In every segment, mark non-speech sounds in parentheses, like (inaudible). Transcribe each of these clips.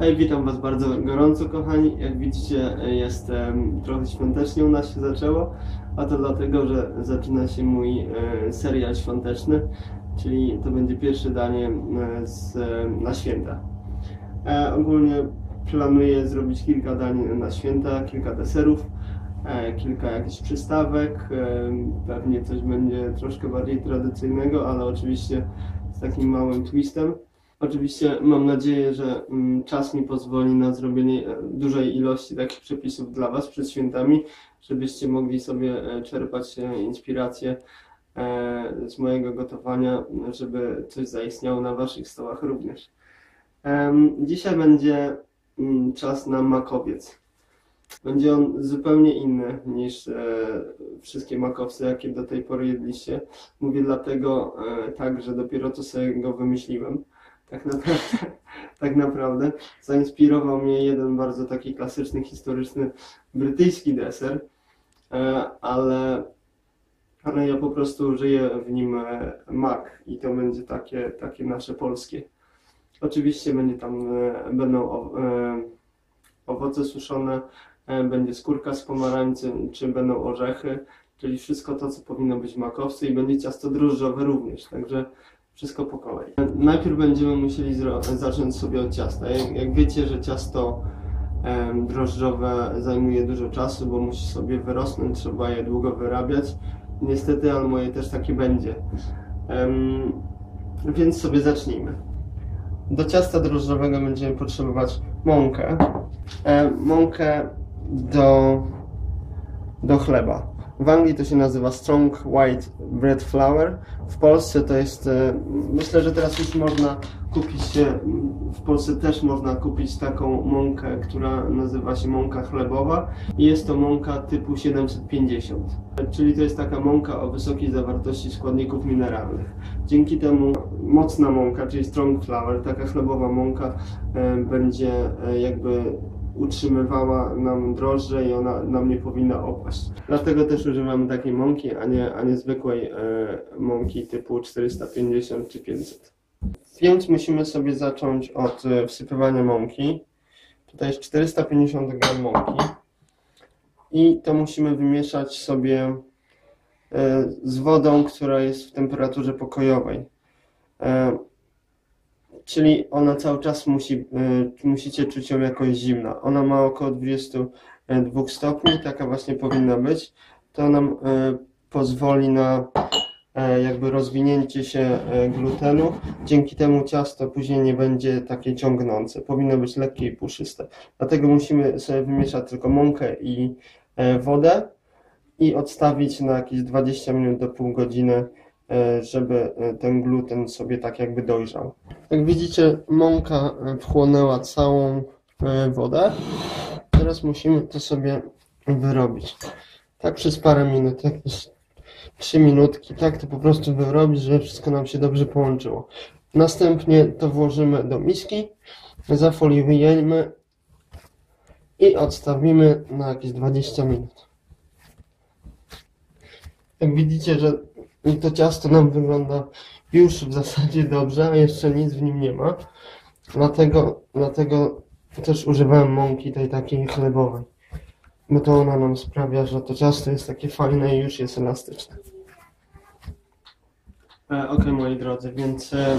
Hej, witam Was bardzo gorąco, kochani. Jak widzicie, jest em, trochę świątecznie u nas się zaczęło, a to dlatego, że zaczyna się mój e, serial świąteczny, czyli to będzie pierwsze danie e, z, e, na święta. E, ogólnie planuję zrobić kilka dań na święta, kilka deserów, e, kilka jakichś przystawek, e, pewnie coś będzie troszkę bardziej tradycyjnego, ale oczywiście z takim małym twistem. Oczywiście mam nadzieję, że mm, czas mi pozwoli na zrobienie e, dużej ilości takich przepisów dla Was przed świętami, żebyście mogli sobie e, czerpać e, inspirację z mojego gotowania, żeby coś zaistniało na Waszych stołach również. Dzisiaj będzie mm, czas na makowiec. Będzie on zupełnie inny niż wszystkie makowce, jakie do tej pory jedliście. Mówię dlatego tak, że dopiero co sobie go wymyśliłem. Tak naprawdę, (laughs) tak naprawdę zainspirował mnie jeden bardzo taki klasyczny, historyczny brytyjski deser, e, ale, ale ja po prostu żyję w nim e, mak i to będzie takie, takie nasze polskie. Oczywiście będzie tam, e, będą owoce suszone, będzie skórka z pomarańczy, czy będą orzechy, czyli wszystko to, co powinno być w makowcu i będzie ciasto drożdżowe również, także wszystko po kolei. Najpierw będziemy musieli zacząć sobie od ciasta. Jak, jak wiecie, że ciasto em, drożdżowe zajmuje dużo czasu, bo musi sobie wyrosnąć, trzeba je długo wyrabiać. Niestety, ale moje też takie będzie. Em, więc sobie zacznijmy. Do ciasta drożdżowego będziemy potrzebować mąkę. E, mąkę do, do chleba. W Anglii to się nazywa Strong White Bread Flour. W Polsce to jest, e, myślę, że teraz już można kupić, w Polsce też można kupić taką mąkę, która nazywa się mąka chlebowa jest to mąka typu 750. Czyli to jest taka mąka o wysokiej zawartości składników mineralnych. Dzięki temu mocna mąka, czyli strong flour, taka chlebowa mąka e, będzie e, jakby utrzymywała nam drożdże i ona nam nie powinna opaść. Dlatego też używamy takiej mąki, a nie, a nie zwykłej e, mąki typu 450 czy 500. Więc musimy sobie zacząć od e, wsypywania mąki. Tutaj jest 450 gram mąki. I to musimy wymieszać sobie e, z wodą, która jest w temperaturze pokojowej. Czyli ona cały czas musi, y, musicie czuć ją jakoś zimna. Ona ma około 22 stopni, taka właśnie powinna być. To nam y, pozwoli na jakby rozwinięcie się glutenu. Dzięki temu ciasto później nie będzie takie ciągnące. Powinno być lekkie i puszyste. Dlatego musimy sobie wymieszać tylko mąkę i wodę i odstawić na jakieś 20 minut do pół godziny, żeby e, ten gluten sobie tak jakby dojrzał. Jak widzicie, mąka e, wchłonęła całą e, wodę. Teraz musimy to sobie wyrobić. Tak przez parę minut, jakieś 3 minutki, tak to po prostu wyrobić, żeby wszystko nam się dobrze połączyło. Następnie to włożymy do miski, zafoliujemy i odstawimy na jakieś 20 minut. Jak widzicie, że to ciasto nam wygląda już w zasadzie dobrze, a jeszcze nic w nim nie ma. Dlatego, dlatego też używałem mąki tej takiej chlebowej. Bo to ona nam sprawia, że to ciasto jest takie fajne i już jest elastyczne. E, ok, moi drodzy, więc e,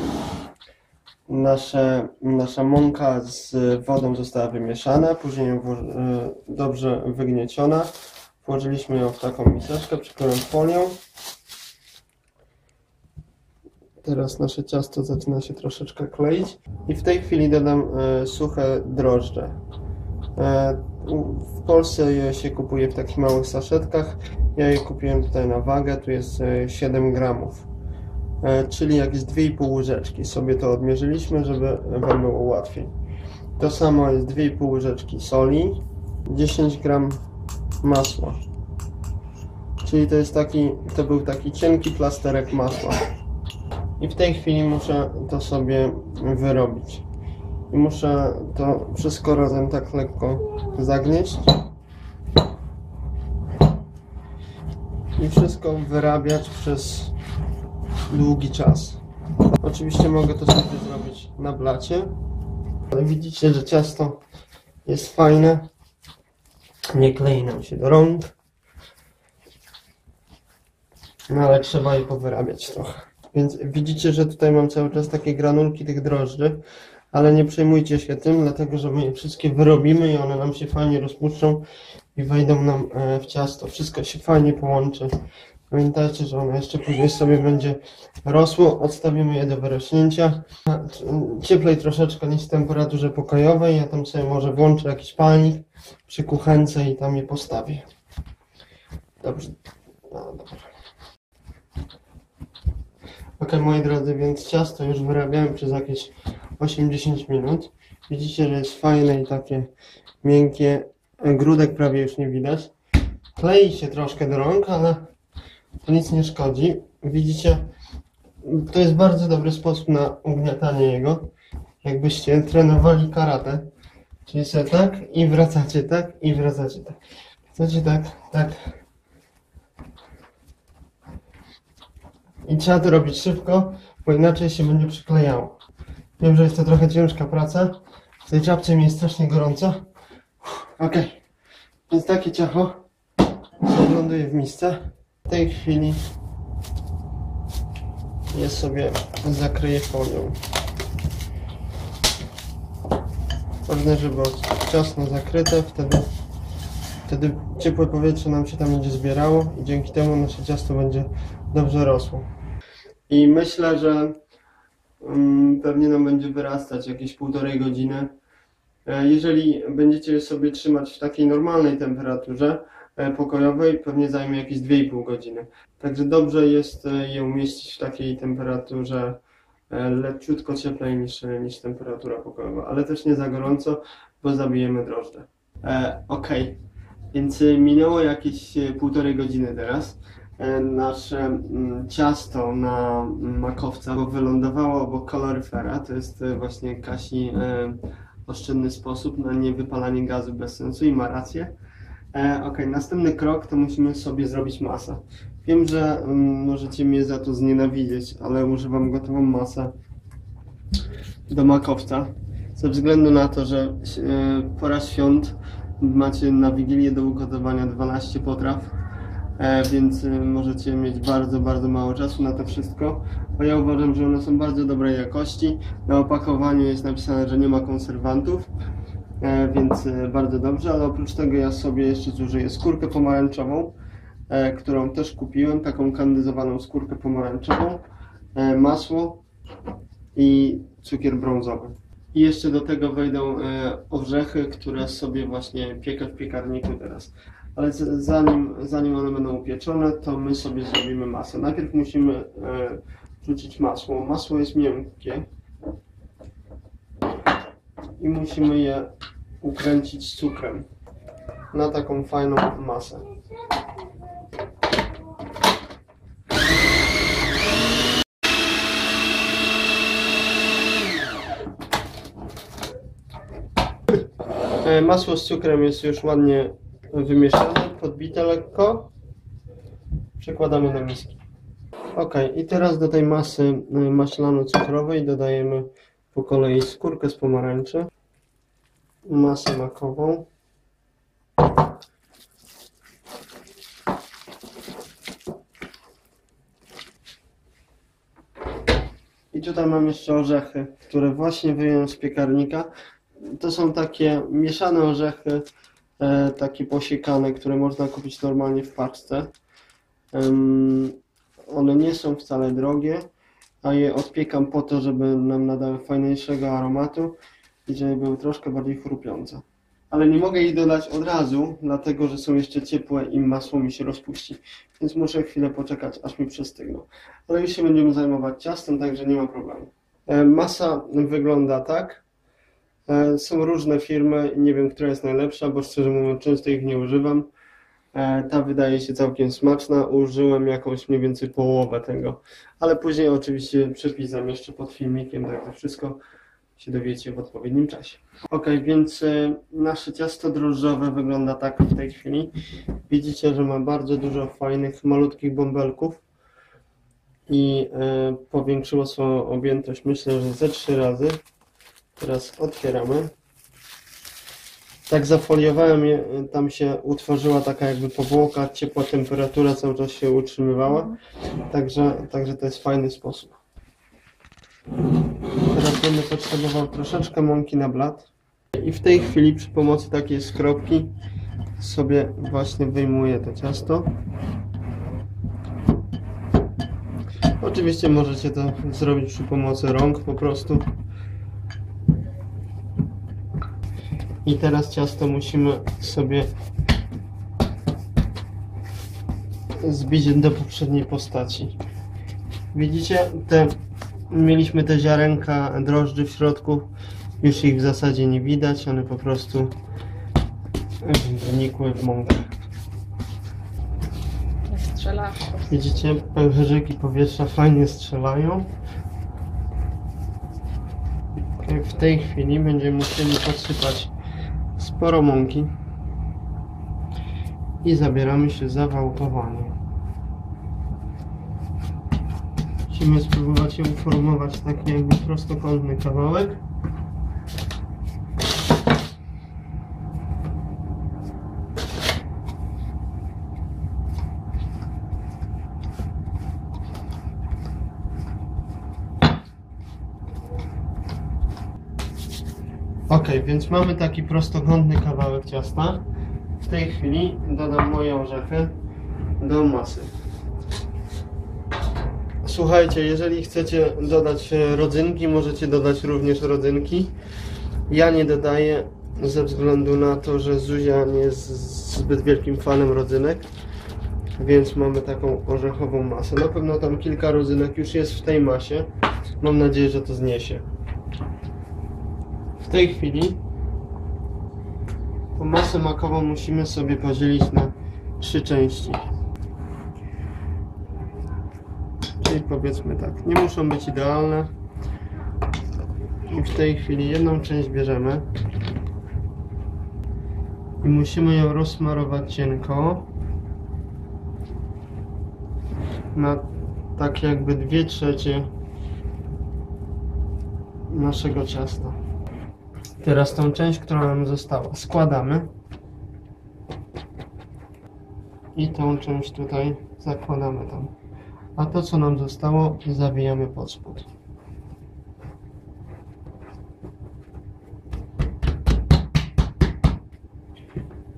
nasze, nasza mąka z wodą została wymieszana, później e, dobrze wygnieciona. Włożyliśmy ją w taką miseczkę, przykryłem folią. Teraz nasze ciasto zaczyna się troszeczkę kleić i w tej chwili dodam e, suche drożdże. E, w Polsce je się kupuje w takich małych saszetkach. Ja je kupiłem tutaj na wagę, tu jest e, 7 gramów. E, czyli jakieś 2,5 łyżeczki. Sobie to odmierzyliśmy, żeby Wam było łatwiej. To samo jest 2,5 łyżeczki soli, 10 gram masła. Czyli to jest taki, to był taki cienki plasterek masła. I w tej chwili muszę to sobie wyrobić. I muszę to wszystko razem tak lekko zagnieść. I wszystko wyrabiać przez długi czas. Oczywiście mogę to sobie zrobić na blacie. Ale widzicie, że ciasto jest fajne. Nie klei nam się do rąk. No ale trzeba je powyrabiać trochę. Więc widzicie, że tutaj mam cały czas takie granulki tych drożdży, ale nie przejmujcie się tym, dlatego że my je wszystkie wyrobimy i one nam się fajnie rozpuszczą i wejdą nam e, w ciasto. Wszystko się fajnie połączy. Pamiętajcie, że ono jeszcze później sobie będzie rosło. Odstawimy je do wyrośnięcia. Cieplej troszeczkę niż w temperaturze pokojowej. Ja tam sobie może włączę jakiś palnik przy kuchence i tam je postawię. Dobrze. No, dobra. Ok, moi drodzy, więc ciasto już wyrabiałem przez jakieś 8-10 minut. Widzicie, że jest fajne i takie miękkie. Grudek prawie już nie widać. Klei się troszkę do rąk, ale to nic nie szkodzi. Widzicie, to jest bardzo dobry sposób na ugniatanie jego. Jakbyście trenowali karate. Czyli sobie tak i wracacie tak i wracacie tak. Wracacie tak, tak. I trzeba to robić szybko, bo inaczej się będzie przyklejało. Wiem, że jest to trochę ciężka praca. W tej czapce mi jest strasznie gorąco. Ok, więc takie ciacho ląduje w misce. W tej chwili je sobie zakryję folią. Ważne, żeby było ciasno zakryte, wtedy, wtedy ciepłe powietrze nam się tam będzie zbierało i dzięki temu nasze ciasto będzie dobrze rosło. I myślę, że um, pewnie nam będzie wyrastać jakieś półtorej godziny. E, Jeżeli będziecie sobie trzymać w takiej normalnej temperaturze e, pokojowej, pewnie zajmie jakieś 2,5 godziny. Także dobrze jest e, je umieścić w takiej temperaturze leciutko cieplej niż, niż temperatura pokojowa, ale też nie za gorąco, bo zabijemy drożdże. Okej, więc minęło jakieś półtorej godziny teraz. E, Nasze mm, ciasto na makowca bo wylądowało obok kaloryfera. To jest e, właśnie Kasi e, oszczędny sposób na niewypalanie gazu bez sensu i ma rację. Ok, następny krok to musimy sobie zrobić masę. Wiem, że mm, możecie mnie za to znienawidzieć, ale używam gotową masę do makowca. Ze względu na to, że pora świąt macie na Wigilię do ugotowania 12 potraw, więc e, możecie mieć bardzo, bardzo mało czasu na to wszystko. Bo ja uważam, że one są bardzo dobrej jakości. Na opakowaniu jest napisane, że nie ma konserwantów, e, więc e, bardzo dobrze, ale oprócz tego ja sobie jeszcze zużyję skórkę pomarańczową, e, którą też kupiłem, taką kandyzowaną skórkę pomarańczową, e, masło i cukier brązowy. I jeszcze do tego wejdą e, orzechy, które sobie właśnie piekę w piekarniku teraz. Ale z- zanim, zanim one będą upieczone, to my sobie zrobimy masę. Najpierw musimy e, wrzucić masło. Masło jest miękkie i musimy je ukręcić cukrem na taką fajną masę. E, Masło z cukrem jest już ładnie wymieszane, podbite lekko. Przekładamy na miski. Ok, i teraz do tej masy y, maślano-cukrowej dodajemy po kolei skórkę z pomarańczy, masę makową, i tutaj mam jeszcze orzechy, które właśnie wyjąłem z piekarnika. To są takie mieszane orzechy, e, takie posiekane, które można kupić normalnie w paczce. One nie są wcale drogie, a je odpiekam po to, żeby nam nadały fajniejszego aromatu i żeby były troszkę bardziej chrupiące. Ale nie mogę ich dodać od razu, dlatego że są jeszcze ciepłe i masło mi się rozpuści. Więc muszę chwilę poczekać, aż mi przestygną. Ale już się będziemy zajmować ciastem, także nie ma problemu. E, Masa wygląda tak. E, Są różne firmy, nie wiem, która jest najlepsza, bo szczerze mówiąc często ich nie używam. E, Ta wydaje się całkiem smaczna. Użyłem jakąś mniej więcej połowę tego, ale później oczywiście przepis zamieszczę pod filmikiem, także wszystko się dowiecie w odpowiednim czasie. Ok, więc e, nasze ciasto drożdżowe wygląda tak w tej chwili. Widzicie, że ma bardzo dużo fajnych, malutkich bąbelków i powiększyło swoją objętość myślę, że ze trzy razy. Teraz otwieramy. Tak zafoliowałem je, tam się utworzyła taka jakby powłoka, ciepła temperatura cały czas się utrzymywała. Także, także to jest fajny sposób. Teraz będę potrzebował troszeczkę mąki na blat. I w tej chwili przy pomocy takiej skropki sobie właśnie wyjmuję to ciasto. Oczywiście możecie to zrobić przy pomocy rąk po prostu. I teraz ciasto musimy sobie zbić do poprzedniej postaci. Widzicie, te, mieliśmy te ziarenka drożdży w środku. Już ich w zasadzie nie widać, one po prostu wnikły w mąkę. Strzela. Widzicie, pęcherzyki powietrza fajnie strzelają. W tej chwili będziemy musieli podsypać sporo mąki i zabieramy się za wałkowanie. Musimy spróbować je uformować taki jakby prostokątny kawałek. Ok, więc mamy taki prostokątny kawałek ciasta. W tej chwili dodam moje orzechy do masy. Słuchajcie, jeżeli chcecie dodać e, rodzynki, możecie dodać również rodzynki. Ja nie dodaję ze względu na to, że Zuzia nie jest zbyt wielkim fanem rodzynek, więc mamy taką orzechową masę. Na pewno tam kilka rodzynek już jest w tej masie. Mam nadzieję, że to zniesie. W tej chwili tą masę makową musimy sobie podzielić na trzy części. Czyli powiedzmy tak, nie muszą być idealne. I w tej chwili jedną część bierzemy i musimy ją rozsmarować cienko na tak jakby dwie trzecie naszego ciasta. Teraz tą część, która nam została, składamy. I tą część tutaj zakładamy tam. A to, co nam zostało, zawijamy pod spód.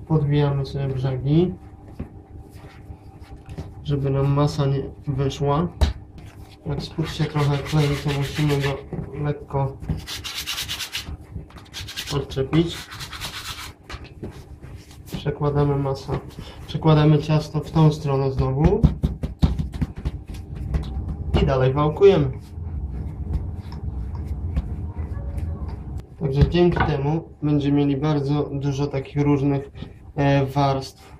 Podwijamy sobie brzegi, żeby nam masa nie wyszła. Jak spód się trochę klei, to musimy go lekko odczepić. Przekładamy masę. Przekładamy ciasto w tą stronę znowu. I dalej wałkujemy. Także dzięki temu będziemy mieli bardzo dużo takich różnych e, warstw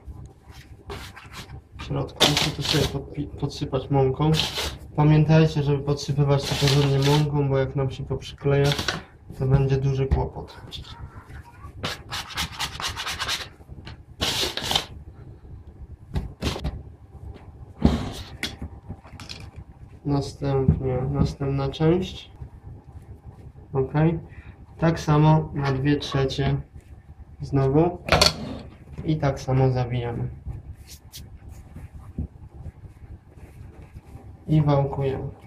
w środku. Muszę to sobie podsypać mąką. Pamiętajcie, żeby podsypywać to porządnie mąką, bo jak nam się poprzykleja, to będzie duży kłopot. Następnie następna część. Ok. Tak samo na dwie trzecie znowu. I tak samo zawijamy. I wałkujemy.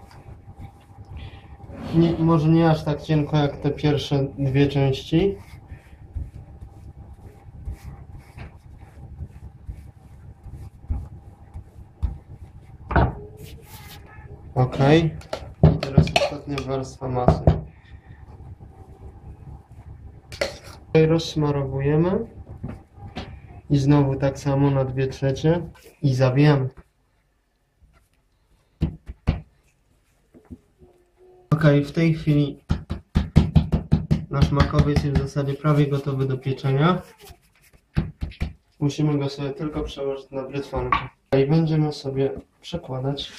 Nie, może nie aż tak cienko jak te pierwsze dwie części. Ok. I teraz ostatnia warstwa masy. Tutaj rozsmarowujemy. I znowu tak samo na dwie trzecie. I zawijamy. Ok, w tej chwili nasz makowiec jest w zasadzie prawie gotowy do pieczenia. Musimy go sobie tylko przełożyć na brytwankę. I będziemy sobie przekładać.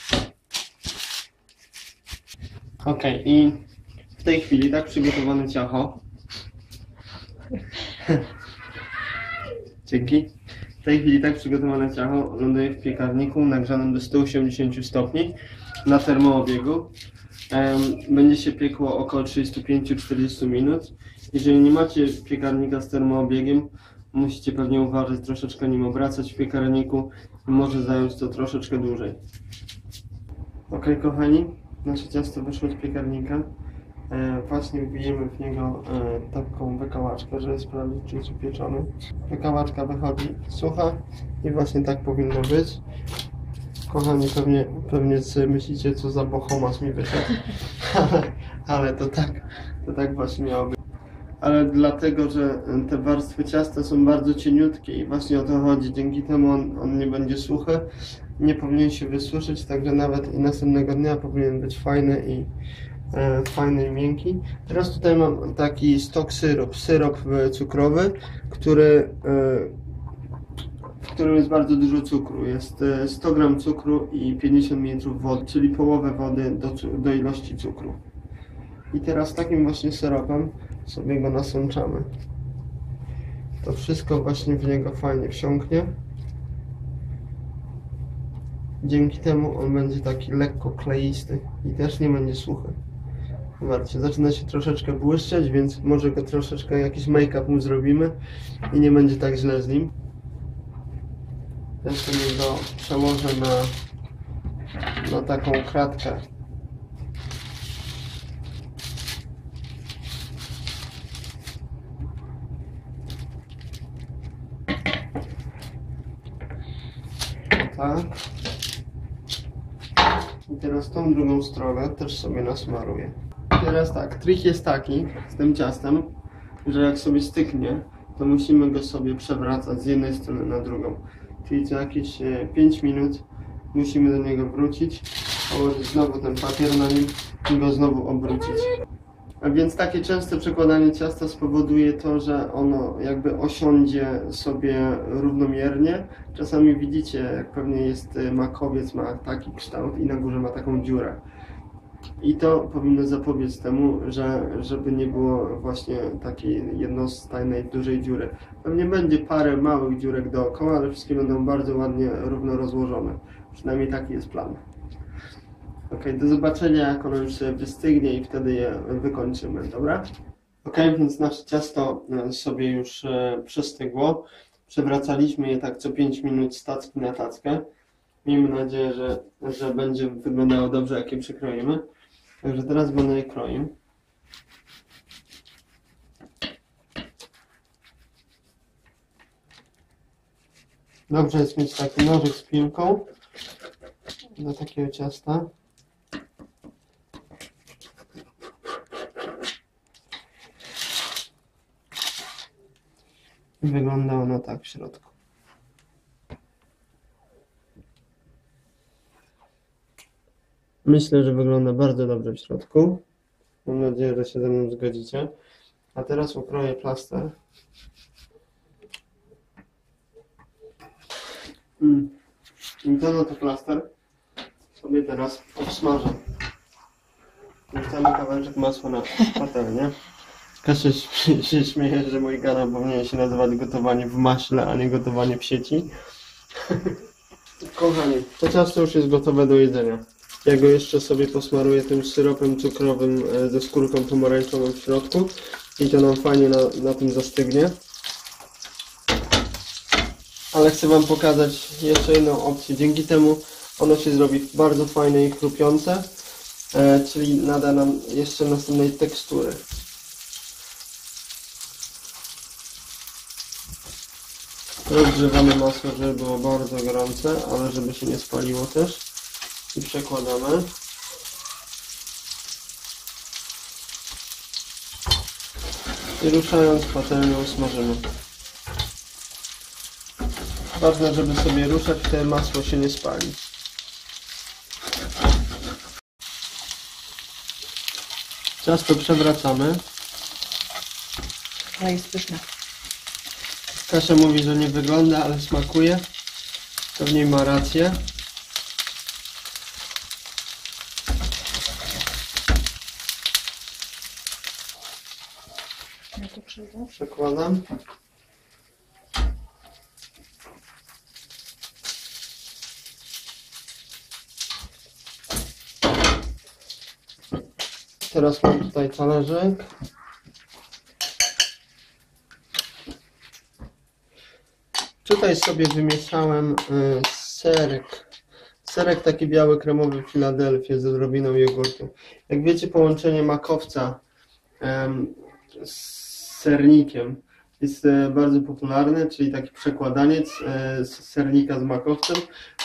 Ok, i w tej chwili tak przygotowane ciacho. (laughs) Dzięki. tej chwili tak przygotowane ciacho ląduje w piekarniku nagrzanym do 180 stopni na termoobiegu. Będzie się piekło około 35-40 minut. Jeżeli nie macie piekarnika z termoobiegiem, musicie pewnie uważać troszeczkę nim obracać w piekarniku. Może zająć to troszeczkę dłużej. Ok, kochani, nasze ciasto wyszło z piekarnika. E, właśnie wbijemy w niego e, taką wykałaczkę, żeby sprawdzić, czy jest upieczony. Wykałaczka wychodzi sucha i właśnie tak powinno być. Kochani, pewnie, pewnie sobie myślicie, co za bohomas mi wyszedł, (laughs) ale, ale to tak, to tak właśnie miało być. Ale dlatego, że te warstwy ciasta są bardzo cieniutkie i właśnie o to chodzi. Dzięki temu on, on nie będzie suchy, nie powinien się wysuszyć, także nawet i następnego dnia powinien być fajny i e, fajny i miękki. Teraz tutaj mam taki stok syrop, syrop e, cukrowy, który e, w którym jest bardzo dużo cukru. Jest e, 100 gram cukru i 50 ml wody, czyli połowę wody do, do ilości cukru. I teraz takim właśnie syropem sobie go nasączamy. To wszystko właśnie w niego fajnie wsiąknie. Dzięki temu on będzie taki lekko kleisty i też nie będzie suchy. Zobaczcie, zaczyna się troszeczkę błyszczeć, więc może go troszeczkę jakiś make-up mu zrobimy i nie będzie tak źle z nim. Ja sobie go przełożę na, na taką kratkę. Tak. I teraz tą drugą stronę też sobie nasmaruję. Teraz tak, trik jest taki z tym ciastem, że jak sobie styknie, to musimy go sobie przewracać z jednej strony na drugą. Czyli co jakieś e, 5 minut musimy do niego wrócić, położyć znowu ten papier na nim i go znowu obrócić. A więc takie częste przekładanie ciasta spowoduje to, że ono jakby osiądzie sobie równomiernie. Czasami widzicie, jak pewnie jest e, makowiec, ma taki kształt i na górze ma taką dziurę. I to powinno zapobiec temu, że, żeby nie było właśnie takiej jednostajnej, dużej dziury. Pewnie będzie parę małych dziurek dookoła, ale wszystkie będą bardzo ładnie, równo rozłożone. Przynajmniej taki jest plan. Ok, do zobaczenia, jak ono już sobie wystygnie i wtedy je wykończymy, dobra? Ok, więc nasze ciasto e, sobie już e, przystygło. Przewracaliśmy je tak co 5 minut z tacki na tackę. Miejmy nadzieję, że, że będzie wyglądało dobrze, jak je przykroimy. Także teraz będę je kroił. Dobrze jest mieć taki nożyk z piłką do takiego ciasta. I wygląda ono tak w środku. Myślę, że wygląda bardzo dobrze w środku. Mam nadzieję, że się ze mną zgodzicie. A teraz ukroję plaster. Mm. I to na to plaster sobie teraz obsmażę. Wrzucamy kawałeczek masła na patelnię. (laughs) Kasia się, (laughs) się śmieje, że mój kanał powinien się nazywać gotowanie w maśle, a nie gotowanie w sieci. (laughs) Kochani, to ciasto już jest gotowe do jedzenia. Ja go jeszcze sobie posmaruję tym syropem cukrowym e, ze skórką pomarańczową w środku i to nam fajnie na, na tym zastygnie. Ale chcę Wam pokazać jeszcze jedną opcję. Dzięki temu ono się zrobi bardzo fajne i chrupiące, e, czyli nada nam jeszcze następnej tekstury. Rozgrzewamy masło, żeby było bardzo gorące, ale żeby się nie spaliło też. I przekładamy. I ruszając patelnią smażymy. Ważne, żeby sobie ruszać, wtedy masło się nie spali. Ciasto przewracamy. Ale jest pyszne. Kasia mówi, że nie wygląda, ale smakuje. Pewnie ma rację. Przekładam. Teraz mam tutaj talerzyk. Tutaj sobie wymieszałem e, serek. Serek taki biały, kremowy w z odrobiną jogurtu. Jak wiecie, połączenie makowca z sernikiem jest e, bardzo popularne, czyli taki przekładaniec e, z sernika z makowcem.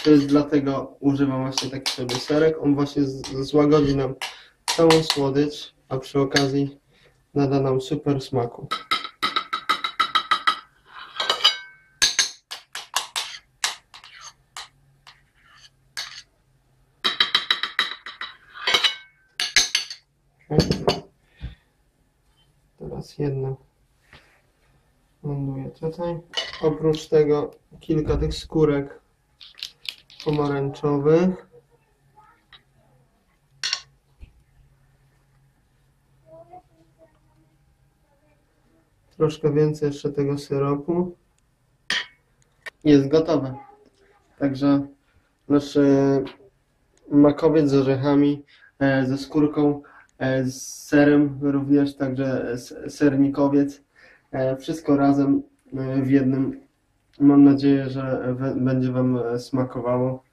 To jest dlatego używam właśnie taki sobie serek. On właśnie złagodzi nam całą słodycz, a przy okazji nada nam super smaku. Teraz jedno ląduje tutaj. Oprócz tego kilka tych skórek pomarańczowych. Troszkę więcej jeszcze tego syropu. Jest gotowe. Także nasz e, makowiec z orzechami, e, ze skórką, z serem również, także sernikowiec. E, Wszystko razem e, w jednym. Mam nadzieję, że będzie Wam e, smakowało.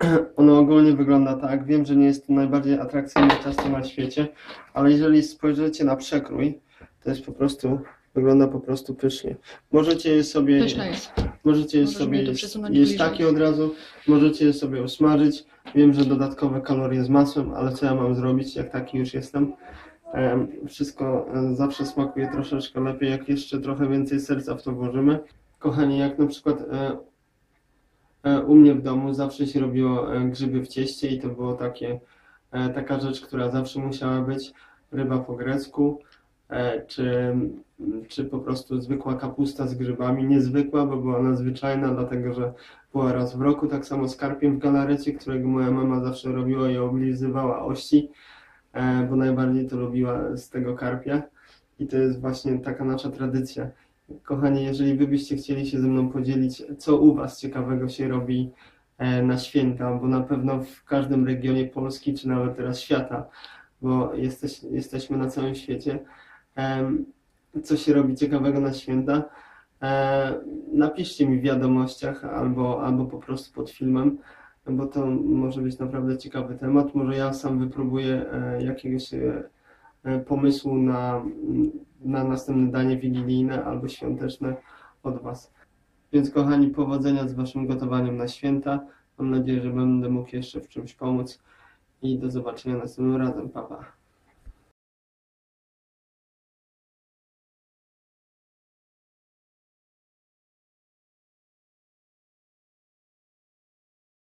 (clears throat) Ono ogólnie wygląda tak. Wiem, że nie jest to najbardziej atrakcyjne ciasto na świecie, ale jeżeli spojrzycie na przekrój, to jest po prostu, wygląda po prostu pysznie. Możecie sobie, Pyszna jest. Możecie je Możesz sobie mnie tu jeść, przesunąć jeść bliżej. takie od razu, możecie je sobie usmażyć. Wiem, że dodatkowe kalorie z masłem, ale co ja mam zrobić, jak taki już jestem? Em, Wszystko e, zawsze smakuje troszeczkę lepiej, jak jeszcze trochę więcej serca w to włożymy. Kochani, jak na przykład e, e, u mnie w domu zawsze się robiło e, grzyby w cieście i to było takie, e, taka rzecz, która zawsze musiała być. Ryba po grecku, e, czy, czy po prostu zwykła kapusta z grzybami. Niezwykła, bo była nadzwyczajna, dlatego że była raz w roku. Tak samo z karpiem w galarecie, którego moja mama zawsze robiła i oblizywała ości e, bo najbardziej to lubiła z tego karpia i to jest właśnie taka nasza tradycja. Kochani, jeżeli wy byście chcieli się ze mną podzielić, co u was ciekawego się robi e, na święta, bo na pewno w każdym regionie Polski, czy nawet teraz świata, bo jesteś, jesteśmy na całym świecie, co się robi ciekawego na święta, e, napiszcie mi w wiadomościach albo, albo po prostu pod filmem, bo to może być naprawdę ciekawy temat. Może ja sam wypróbuję e, jakiegoś e, pomysłu na, na następne danie wigilijne albo świąteczne od Was. Więc kochani, powodzenia z Waszym gotowaniem na święta. Mam nadzieję, że będę mógł jeszcze w czymś pomóc i do zobaczenia następnym razem. Pa, pa.